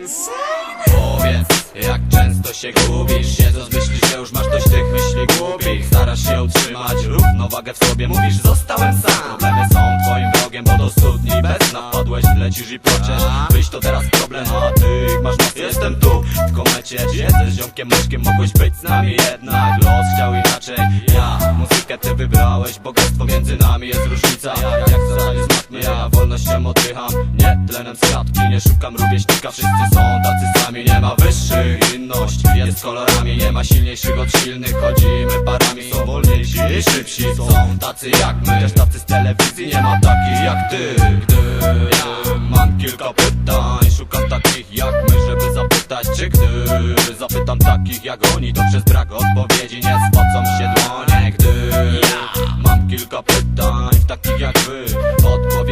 insane. Powiedz, jak często się gubisz Siedząc myślisz, że już masz dość tych myśli głupich Starasz się utrzymać równowagę w sobie Mówisz, zostałem sam studni bez dna Wpadłeś, lecisz i płaczesz. Wyjść to teraz problem, a ty masz moc Jestem tu, w komecie Jesteś ziomkiem, myszkiem, mogłeś być z nami. Jednak Los chciał inaczej, ja Muzykę ty wybrałeś, bogactwo między nami Jest różnica, jak, jak w zasadzie smaknie Ja wolnością oddycham, nie tlenem z kratki Nie szukam rówieśnika, wszyscy są tacy sami Nie ma wyższych, inność jest kolorami Nie ma silniejszych od silnych, chodzimy parami Są wolniejsi i szybsi, są tacy jak my Też tacy z telewizji, nie ma takich jak ty Gdy ja mam kilka pytań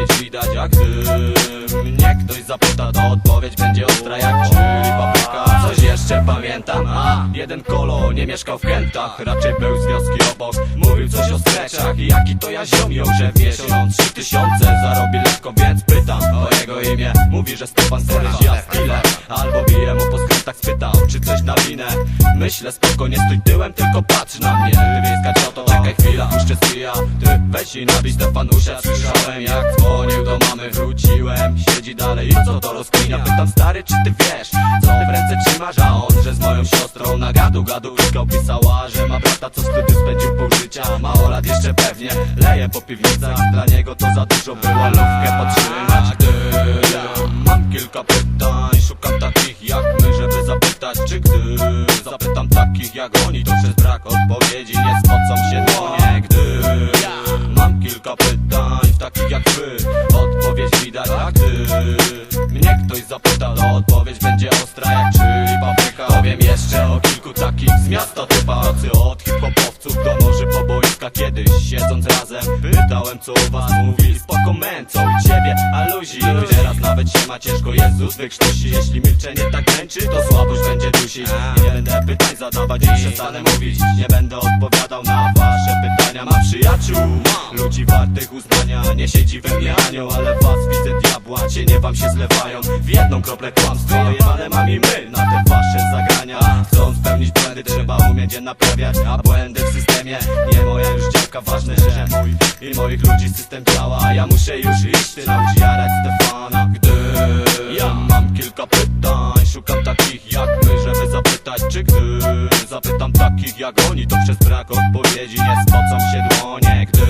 Odpowiedź widać jak gdy Mnie ktoś zapyta to odpowiedź będzie ostra jak chili papryka Coś jeszcze pamiętam A, jeden kolo nie mieszkał w Kętach Raczej był z wioski obok Mówił coś o streczach I jaki to ja ziomioł, że w miesiąc trzy tysiące Zarobi lekko, więc pytam o jego imię. Mówi, że Stefan Seryś, ja stile Albo biję mu po skrętach, spytał czy coś na winę Myślę spoko, nie stój tyłem, tylko patrz na mnie. Ty wiejska cioto, czekaj chwila, puszczę Ty weź i nabij Stefanusia Słyszałem jak dzwonił co to rozkminia Pytam stary, czy ty wiesz, co w ręce trzymasz? A on, że z moją siostrą na gadu gadu Iskał pisała, że ma brata, co w studiu spędził pół życia. Mało lat jeszcze pewnie, leje po piwnicach Dla niego to za dużo było. Lufkę podtrzymać Gdy ja mam kilka pytań Szukam takich jak my, żeby zapytać Czy gdy zapytam takich jak oni To przez brak odpowiedzi nie spocą się dłonie Gdy ja mam kilka pytań takich jak wy odpowiedź będzie ostra jak chili papryka. Powiem jeszcze o kilku takich z miasta. Typacy Od hip-hopowców do noży po boiska Kiedyś siedząc razem Pytałem co u was mówi. Spoko man, co ciebie, a luzi Teraz nawet się ma ciężko, Jezus wykrztusi Jeśli milczenie tak męczy, to słabość będzie dusić. Nie będę pytań zadawać i przestanę mówić. Nie będę odpowiadał na wasze pytania. Mam przyjaciół, ludzi wartych uznania. Nie siedzi we mnie anioł, ale was widzę diabła. Cienie wam się zlewają. W jedną kroplę kłamstwa Jebane mam i my na te wasze zagrania. Chcąc spełnić błędy trzeba umieć je naprawiać. A błędy w systemie. Nie moja już działka Ważne, że mój i moich ludzi system działa. A ja muszę już iść, ty naucz jarać Stefana kilka pytań Szukam takich jak my, żeby zapytać Czy gdy zapytam takich jak oni To przez brak odpowiedzi nie spocą się dłonie. Gdy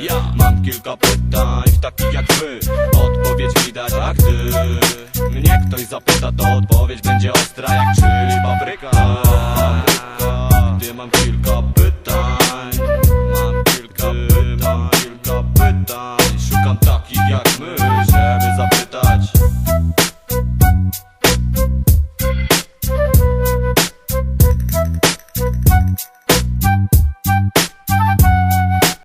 ja mam kilka pytań W takich jak wy Odpowiedź widać, a gdy Mnie ktoś zapyta to odpowiedź będzie ostra jak chili papryka Gdy mam kilka